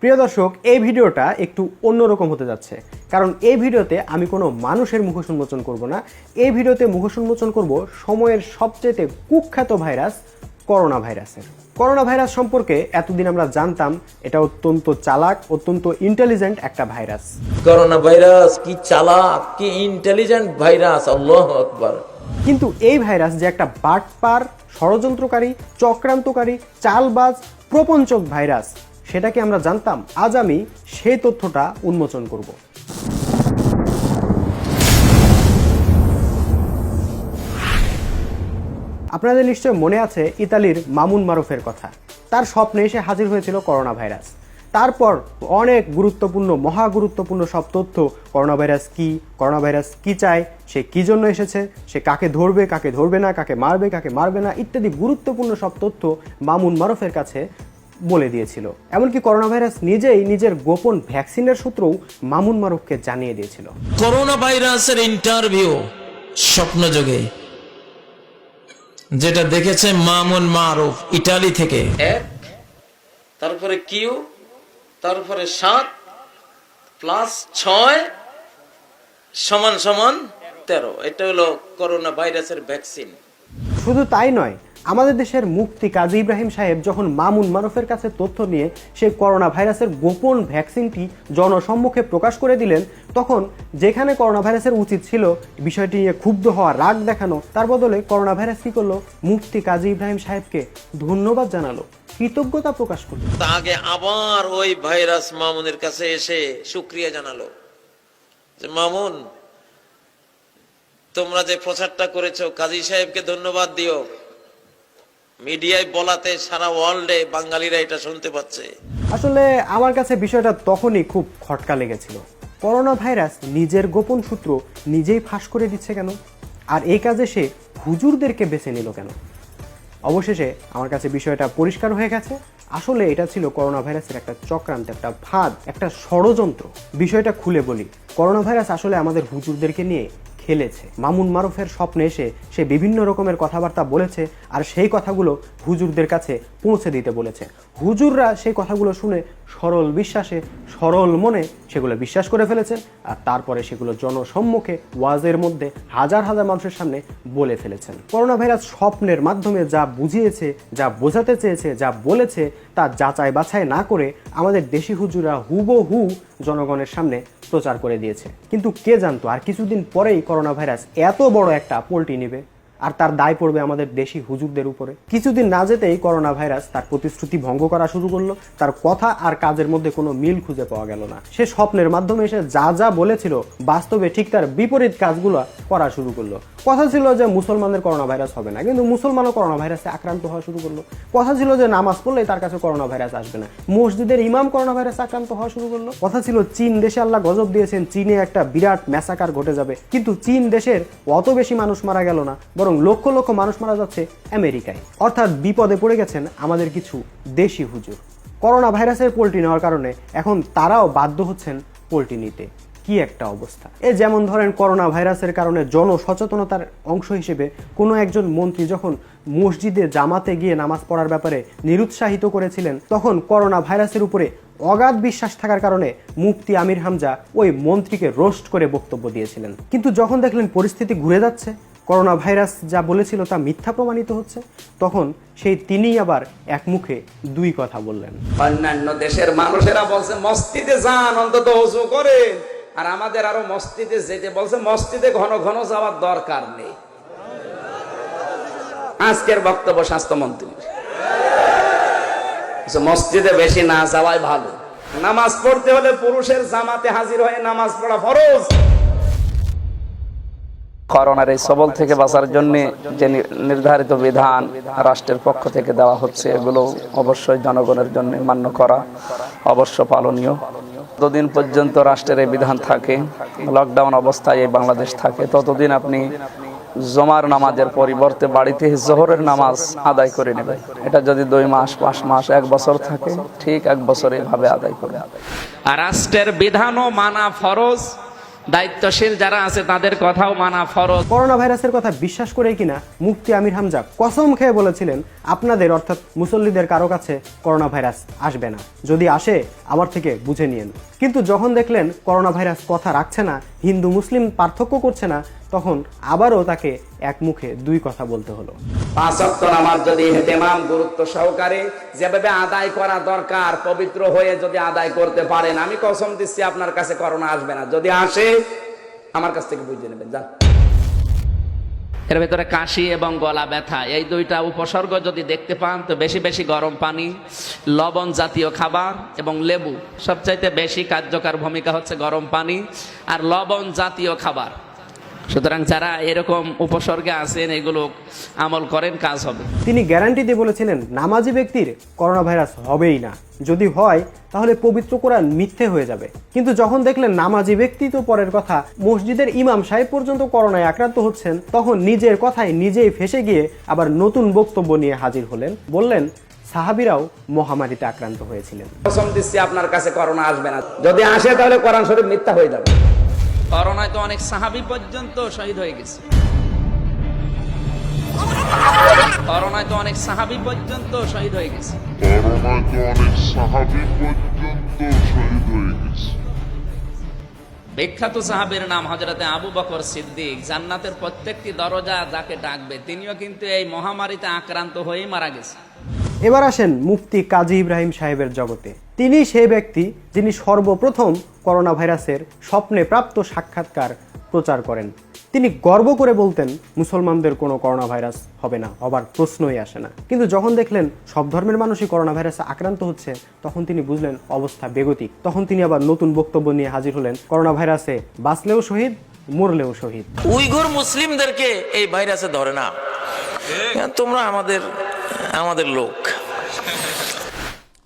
প্রিয় দর্শক এই ভিডিওটা একটু অন্যরকম হতে যাচ্ছে। কারণ এই ভিডিওতে আমি কোনো মানুষের মুখোশ উন্মোচন করব না। এই ভিডিওতে মুখোশ উন্মোচন করব সময়ের সবচেয়ে কুখ্যাত ভাইরাস করোনা ভাইরাসের করোনা ভাইরাস সম্পর্কে এতদিন আমরা জানতাম এটা অত্যন্ত চালাক অত্যন্ত ইন্টেলিজেন্ট একটা ভাইরাস। করোনা ভাইরাস কি চালাক কি ইন্টেলিজেন্ট ভাইরাস আল্লাহ আকবার। কিন্তু এই ভাইরাস যে একটা বাটপার ষড়যন্ত্রকারী চক্রান্তকারী চালবাজ প্রপঞ্চক ভাইরাস সেটা কি আমরা জানতাম, আজ আমি সেই তথ্যটা উন্মোচন করব। আপনাদের নিশ্চয় মনে আছে ইতালির মামুন মারুফের কথা। তার স্বপ্নে এসে হাজির হয়েছিল করোনা ভাইরাস তারপর অনেক গুরুত্বপূর্ণ, মহা গুরুত্বপূর্ণ সব তথ্য করোনা ভাইরাস কী করোনা ভাইরাস কী চায়, সে কী জন্য এসেছে, সে কাকে ধরবে কাকে ধরবে না, কাকে মারবে কাকে মারবে না, ইত্যাদি গুরুত্বপূর্ণ সব তথ্য মামুন মারুফের কাছে বলে দিয়েছিল। এমনকি করোনা ভাইরাস নিজেই নিজের গোপন ভ্যাকসিনের সূত্রও মামুন মারুফকে জানিয়ে দিয়েছিল। করোনা ভাইরাসের ইন্টারভিউ স্বপ্নযোগে যেটা দেখেছে মামুন মারুফ ইটালি থেকে। এক তারপরে কিউ তারপরে সাত প্লাস ছয় সমান সমান তেরো। এটা হলো করোনা ভাইরাসের ভ্যাকসিন শুধু তাই নয় আমাদের দেশের মুক্তি কাজী ইব্রাহিম সাহেব যখন মামুন মারুফের কাছে তথ্য নিয়ে সেই করোনা ভাইরাসের গোপন ভ্যাকসিনটি জনসম্মুখে প্রকাশ করে দিলেন, তখন যেখানে করোনা ভাইরাসের উচিত ছিল বিষয়টি নিয়ে ক্ষুব্ধ হওয়া, রাগ দেখানো, তার বদলে করোনা ভাইরাস কি করল? মুক্তি কাজী ইব্রাহিম সাহেবকে ধন্যবাদ জানালো, কৃতজ্ঞতা প্রকাশ করল। আগে আবার ওই ভাইরাস মামুনের কাছে এসে শুক্রিয়া জানালো যে, মামুন, তোমরা যে প্রচারটা করেছ, কাজী সাহেবকে ধন্যবাদ দিও। মিডিয়ায় বলাতে সারা ওয়ার্ল্ডে বাঙালিরা এটা শুনতে পাচ্ছে। আসলে আমার কাছে বিষয়টা তখনই খুব খটকা লেগেছিল। করোনা ভাইরাস নিজের গোপন সূত্র নিজেই ফাঁস করে দিচ্ছে কেন? আর এই কাজে সে হুজুরদেরকে বেছে নিল কেন? অবশেষে আমার কাছে বিষয়টা পরিষ্কার হয়ে গেছে। আসলে এটা ছিল করোনা ভাইরাসের একটা চক্রান্ত একটা ফাঁদ, একটা ষড়যন্ত্র। বিষয়টা খুলে বলি, করোনা ভাইরাস আসলে আমাদের হুজুরদেরকে নিয়ে খেলেছে। মামুন মারুফের স্বপ্নে এসে সে বিভিন্ন রকমের কথাবার্তা বলেছে আর সেই কথাগুলো হুজুরদের কাছে পৌঁছে দিতে বলেছে। হুজুররা সেই কথাগুলো শুনে সরল বিশ্বাসে, সরল মনে সেগুলো বিশ্বাস করে ফেলেছেন আর তারপরে সেগুলো জনসম্মুখে, ওয়াজের মধ্যে হাজার হাজার মানুষের সামনে বলে ফেলেছেন। করোনা ভাইরাস স্বপ্নের মাধ্যমে যা বুঝিয়েছে, যা বোঝাতে চেয়েছে, যা বলেছে, তা যাচাই বাছাই না করে আমাদের দেশি হুজুরা হুবহু জনগণের সামনে প্রচার করে দিয়েছে। কিন্তু কে জানতো আর কিছুদিন পরেই করোনা ভাইরাস এত বড় একটা পোল্টি নেবে? আর তার দায় পড়বে আমাদের দেশি হুজুরদের উপরে। কিছুদিন না যেতেই করোনা ভাইরাস তার প্রতিশ্রুতি ভঙ্গ করা শুরু করল। তার কথা আর কাজের মধ্যে কোনো মিল খুঁজে পাওয়া গেল না। সে স্বপ্নের মাধ্যমে এসে যা যা বলেছিল, বাস্তবে ঠিক তার বিপরীত কাজগুলো করা শুরু করল। কথা ছিল যে মুসলমানদের করোনা ভাইরাস হবে না, কিন্তু মুসলমানও করোনা ভাইরাসে আক্রান্ত হওয়া শুরু করল। কথা ছিল যে নামাজ পড়লেই তার কাছে করোনা ভাইরাস আসবে না। মসজিদের ইমাম করোনা ভাইরাস আক্রান্ত হওয়া শুরু করল। কথা ছিল চীন দেশে আল্লাহ গজব দিয়েছেন, চীনে একটা বিরাট ম্যাসাকার ঘটে যাবে। কিন্তু চীন দেশের অত বেশি মানুষ মারা গেল না, বরং লক্ষ লক্ষ মানুষ মারা যাচ্ছে আমেরিকায়। অর্থাৎ বিপদে পড়ে গেছেন আমাদের কিছু দেশি হুজুর। করোনা ভাইরাসের পোলট্রি নেওয়ার কারণে এখন তারাও বাধ্য হচ্ছেন পোল্ট্রি নিতে। কি একটা অবস্থা। এ যেমন ধরেন করোনা ভাইরাসের কারণে জনসচেতনতার অংশ হিসেবে কোনো একজন মন্ত্রী যখন মসজিদে জামাতে গিয়ে নামাজ পড়ার ব্যাপারে নিরুৎসাহিত করেছিলেন, তখন করোনা ভাইরাসের উপরে অগাধ বিশ্বাস থাকার কারণে মুফতি আমির হামজা ওই মন্ত্রীকে রোস্ট করে বক্তব্য দিয়েছিলেন। কিন্তু যখন দেখলেন পরিস্থিতি ঘুরে যাচ্ছে করোনা ভাইরাস যা বলেছিল তা মিথ্যা প্রমাণিত হচ্ছে, তখন সেই তিনিই আবার এক মুখে দুই কথা বললেন। অন্যান্য দেশের মানুষেরা বলছে, মসজিদে যান, অন্তত অজু করে আর আমাদের আরও মসজিদে যেতে বলছে, মসজিদে ঘন ঘন যাওয়ার দরকার নেই। আজকের বক্তব্য স্বাস্থ্যমন্ত্রী মসজিদে বেশি না যাওয়াই ভালো। নামাজ পড়তে হলে পুরুষের জামাতে হাজির হয়ে নামাজ পড়া ফরজ। করোনার এই সবল থেকে বাঁচার জন্য যে নির্ধারিত বিধান রাষ্ট্রের পক্ষ থেকে দেওয়া হচ্ছে, এগুলো অবশ্যই জনগণের জন্য মান্য করা অবশ্য পালনীয়। যতদিন পর্যন্ত রাষ্ট্রের এই বিধান থাকে লকডাউন অবস্থায় এই বাংলাদেশ থাকে, ততদিন আপনি জমার নামাজের পরিবর্তে বাড়িতে জোহরের নামাজ আদায় করে নেবেন। এটা যদি দুই মাস, পাঁচ মাস, এক বছর থাকে, ঠিক এক বছর এভাবে আদায় করে রাষ্ট্রের বিধানও মানা ফরজ। দায়িত্বশীল যারা আছে, তাদের কথাও মানা ফরজ। করোনা ভাইরাসের কথা বিশ্বাস করে কিনা মুফতি আমির হামজা কসম খেয়ে বলেছিলেন, আপনাদের অর্থাৎ মুসল্লিদের কারও কাছে করোনা ভাইরাস আসবে না। যদি আসে, আমার থেকে বুঝে নিয়েন। কিন্তু যখন দেখলেন করোনা ভাইরাস কথা রাখছে না, হিন্দু, মুসলিম পার্থক্য করছে না, তখন আবারও তাকে এক মুখে দুই কথা বলতে হলো। পাঁচ যদি হেতেমাম গুরুত্ব সহকারে যেভাবে আদায় করা দরকার, পবিত্র হয়ে যদি আদায় করতে পারেন, আমি কসম দিচ্ছি আপনার কাছে করোনা আসবে না। যদি আসে, আমার কাছ থেকে বুঝে নেবেন, যান। এর ভেতরে কাশি এবং গলা ব্যথা, এই দুইটা উপসর্গ যদি দেখতে পান, তো বেশি বেশি গরম পানি, লবণ জাতীয় খাবার এবং লেবু। সবচাইতে বেশি কার্যকর ভূমিকা হচ্ছে গরম পানি আর লবণ জাতীয় খাবার। সুতরাং যারা এরকম উপসর্গে আছেন এগুলো আমল করেন কাজ হবে। তিনি গ্যারান্টি দিয়ে বলেছিলেন নামাজি ব্যক্তির করোনা ভাইরাস হবেই না। যদি হয় তাহলে পবিত্র কোরআন মিথ্যে হয়ে যাবে। কিন্তু যখন দেখলেন নামাজি ব্যক্তি তো পরের কথা মসজিদের ইমাম সাহেব পর্যন্ত করোনায় আক্রান্ত হচ্ছেন তখন নিজের কথায় নিজেই ফেসে গিয়ে আবার নতুন বক্তব্য নিয়ে হাজির হলেন। বললেন সাহাবিরাও মহামারীতে আক্রান্ত হয়েছিলেন। আপনার কাছে করোনা আসবে না। যদি আসে তাহলে কোরআন শরীফ মিথ্যা হয়ে যাবে। করোনায় তো অনেক সাহাবি পর্যন্ত শহীদ হয়ে গেছে। করোনায় তো অনেক সাহাবি পর্যন্ত শহীদ হয়ে গেছে। করোনায় তো অনেক সাহাবি পর্যন্ত শহীদ হয়ে গেছে। বিখ্যাত সাহাবের নাম হজরতে আবু বকর সিদ্দিক। জান্নাতের প্রত্যেকটি দরজা যাকে ডাকবে তিনিও কিন্তু এই মহামারীতে আক্রান্ত হয়েই মারা গেছে। এবার আসেন মুফতি কাজী ইব্রাহিম সাহেবের জগতে। তিনি সেই ব্যক্তি যিনি সর্বপ্রথম করোনা ভাইরাসের স্বপ্নে প্রাপ্ত সাক্ষাৎকার প্রচার করেন। তিনি গর্ব করে বলতেন, মুসলমানদের কোনো করোনা ভাইরাস হবে না হবার প্রশ্নই আসে না। কিন্তু যখন দেখলেন সব ধর্মের মানুষই করোনা ভাইরাসে আক্রান্ত হচ্ছে, তখন তিনি বুঝলেন অবস্থা বেগতিক। তখন তিনি আবার নতুন বক্তব্য নিয়ে হাজির হলেন করোনা ভাইরাসে বাঁচলেও শহীদ, মরলেও শহীদ। উইঘুর মুসলিমদেরকে এই ভাইরাসে ধরে না। তোমরা আমাদের আমাদের লোক।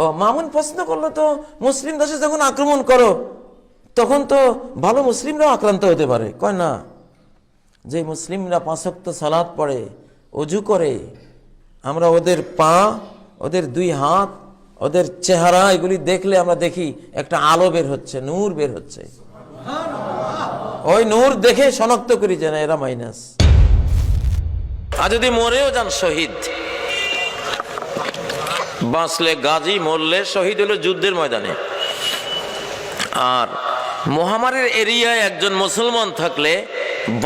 ও মামুন প্রশ্ন করল তো মুসলিম দেশে যখন আক্রমণ করো তখন তো ভালো মুসলিমরাও আক্রান্ত হতে পারে। কয় না যে মুসলিমরা পাঁচক্ত সালাদ পড়ে অজু করে আমরা ওদের পা ওদের দুই হাত ওদের চেহারা এগুলি দেখলে আমরা দেখি একটা আলো বের হচ্ছে নূর বের হচ্ছে। ওই নূর দেখে শনাক্ত করি যে না এরা মাইনাস। আর যদি মরেও যান শহীদ বাঁচলে গাজী মরলে শহীদ হলো যুদ্ধের ময়দানে। আর মহামারীর এরিয়ায় একজন মুসলমান থাকলে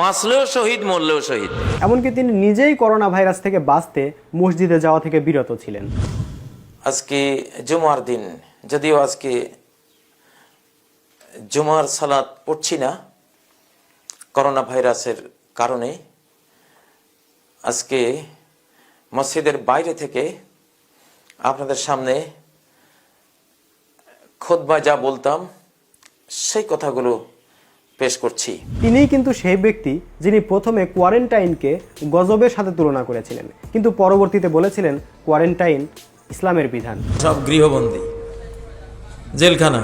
বাঁচলেও শহীদ মরলেও শহীদ। এমনকি তিনি নিজেই করোনা ভাইরাস থেকে বাঁচতে মসজিদে যাওয়া থেকে বিরত ছিলেন। আজকে জুমার দিন যদিও আজকে জুমার সালাত পড়ছি না করোনা ভাইরাসের কারণে আজকে মসজিদের বাইরে থেকে আপনাদের সামনে খোদবা যা বলতাম সেই কথাগুলো পেশ করছি। তিনিই কিন্তু সেই ব্যক্তি যিনি প্রথমে কোয়ারেন্টাইনকে গজবের সাথে তুলনা করেছিলেন কিন্তু পরবর্তীতে বলেছিলেন কোয়ারেন্টাইন ইসলামের বিধান। সব গৃহবন্দী জেলখানা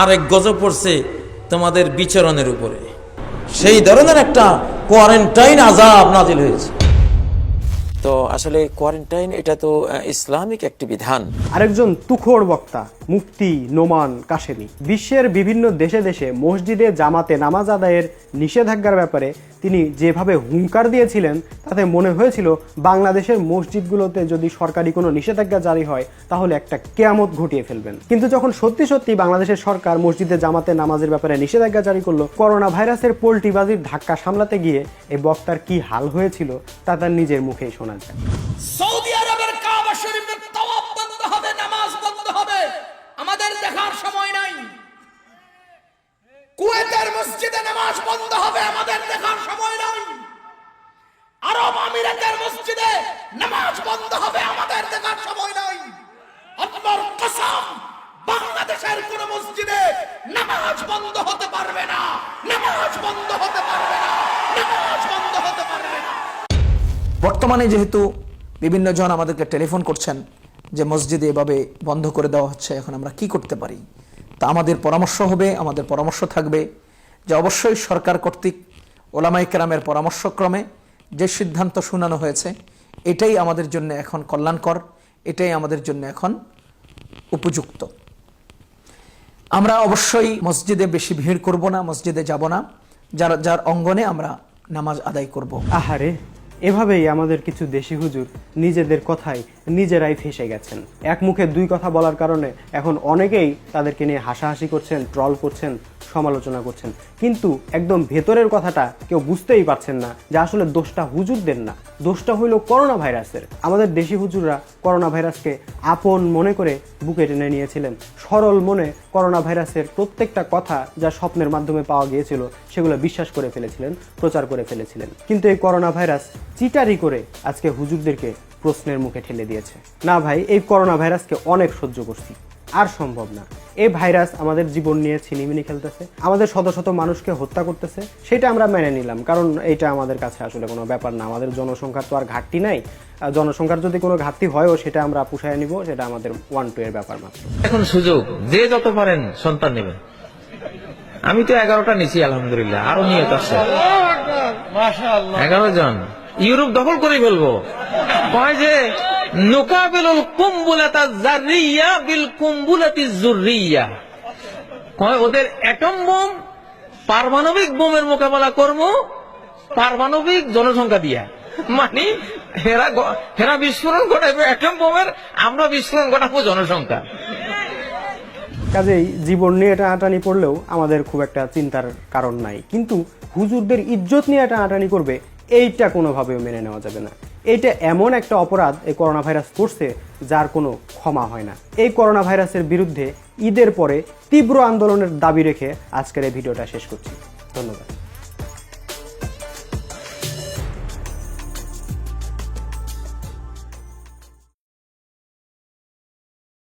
আর এক গজব পড়ছে তোমাদের বিচরণের উপরে। সেই ধরনের একটা কোয়ারেন্টাইন আজাব নাজিল হয়েছে। তো আসলে কোয়ারেন্টাইন এটা তো ইসলামিক একটি বিধান। আরেকজন তুখোর বক্তা, মুফতি নোমান কাশেমি। বিশ্বের বিভিন্ন দেশে দেশে মসজিদে জামাতে নামাজ আদায়ের নিষেধাজ্ঞার ব্যাপারে তিনি যেভাবে হুঙ্কার দিয়েছিলেন, তাতে মনে হয়েছিল বাংলাদেশের মসজিদগুলোতে যদি সরকারি কোনো নিষেধাজ্ঞা জারি হয়, তাহলে একটা কেয়ামত ঘটিয়ে ফেলবেন। কিন্তু যখন সত্যি সত্যি বাংলাদেশের সরকার মসজিদে জামাতে নামাজের ব্যাপারে নিষেধাজ্ঞা জারি করল করোনা ভাইরাসের পোল্ট্রিবাজির ধাক্কা সামলাতে গিয়ে এই বক্তার কি হাল হয়েছিল, তা তার নিজের মুখেই শোনা যায় সৌদি আরবের কাবা শরীফের তাওয়াফ বন্ধ হবে নামাজ বন্ধ হবে আমাদের দেখার সময় নাই কুয়েতের মসজিদে নামাজ বন্ধ হবে, আমাদের দেখার সময় নাই। আরব আমিরাতের মসজিদে নামাজ বন্ধ হবে, আমাদের দেখার সময় নাই। আল্লাহর কসম, বাংলাদেশের কোন মসজিদে নামাজ বন্ধ হতে পারবে না। নামাজ বন্ধ হতে পারবে না। নামাজ বন্ধ হতে পারবে না। বর্তমানে যেহেতু বিভিন্ন জন আমাদেরকে টেলিফোন করছেন যে মসজিদে এভাবে বন্ধ করে দেওয়া হচ্ছে, এখন আমরা কি করতে পারি? তা আমাদের পরামর্শ হবে, আমাদের পরামর্শ থাকবে যে অবশ্যই সরকার কর্তৃক ওলামাই কেরামের পরামর্শক্রমে যে সিদ্ধান্ত শুনানো হয়েছে, এটাই আমাদের জন্য এখন কল্যাণকর, এটাই আমাদের জন্য এখন উপযুক্ত। আমরা অবশ্যই মসজিদে বেশি ভিড় করব না, মসজিদে যাব না, যার যার অঙ্গনে আমরা নামাজ আদায় করব। আহারে। এভাবেই আমাদের কিছু দেশি হুজুর নিজেদের কথায় নিজেরাই ফেসে গেছেন। এক মুখে দুই কথা বলার কারণে এখন অনেকেই তাদেরকে নিয়ে হাসাহাসি করছেন ট্রল করছেন সমালোচনা করছেন। কিন্তু একদম ভেতরের কথাটা কেউ বুঝতেই পারছেন না যে আসলে দোষটা হুজুরদের না। দোষটা হইল করোনা ভাইরাসের আমাদের দেশি হুজুররা করোনা ভাইরাসকে আপন মনে করে বুকে টেনে নিয়েছিলেন। সরল মনে করোনা ভাইরাসের প্রত্যেকটা কথা যা স্বপ্নের মাধ্যমে পাওয়া গিয়েছিল, সেগুলো বিশ্বাস করে ফেলেছিলেন, প্রচার করে ফেলেছিলেন। কিন্তু এই করোনা ভাইরাস চিটারি করে আজকে হুজুরদেরকে প্রশ্নের মুখে ঠেলে দিয়েছে। না ভাই, এই করোনা ভাইরাসকে অনেক সহ্য করছি। আর সম্ভব না। এই ভাইরাস আমাদের জীবন নিয়ে ছিনিমিনি খেলতেছে। আমাদের শত শত মানুষকে হত্যা করতেছে। সেটা আমরা মেনে নিলাম। কারণ এটা আমাদের কাছে আসলে কোনো ব্যাপার না। আমাদের জনসংখ্যার তো আর ঘাটতি নাই। আর জনসংখ্যার যদি কোনো ঘাটতি হয়ও সেটা আমরা পুষায় নিব। সেটা আমাদের ওয়ান টু এর ব্যাপার মাত্র। এখন সুযোগ। যে যত পারেন সন্তান নেবেন। আমি তো এগারোটা নিছি আলহামদুলিল্লাহ। আরও নিয়ে আছে। এগারো জন। ইউরোপ দখল করে ফেলব। কয় যে ওদের অ্যাটম বোম পারমাণবিক বোমের মোকাবেলা করব, পারমাণবিক জনসংখ্যা দিয়া। মানে হেরা হেরা বিস্ফোরণ ঘটাবে অ্যাটম বোমের, আমরা বিস্ফোরণ ঘটাবো জনসংখ্যা। কাজেই জীবন নিয়ে এটা আটানি পড়লেও আমাদের খুব একটা চিন্তার কারণ নাই। কিন্তু হুজুরদের ইজ্জত নিয়ে এটা আটানি করবে, এইটা কোনোভাবেও মেনে নেওয়া যাবে না। এইটা এমন একটা অপরাধ এই করোনা ভাইরাস করছে যার কোনো ক্ষমা হয় না। এই করোনা ভাইরাসের বিরুদ্ধে ঈদের পরে তীব্র আন্দোলনের দাবি রেখে আজকের এই ভিডিওটা শেষ করছি। ধন্যবাদ।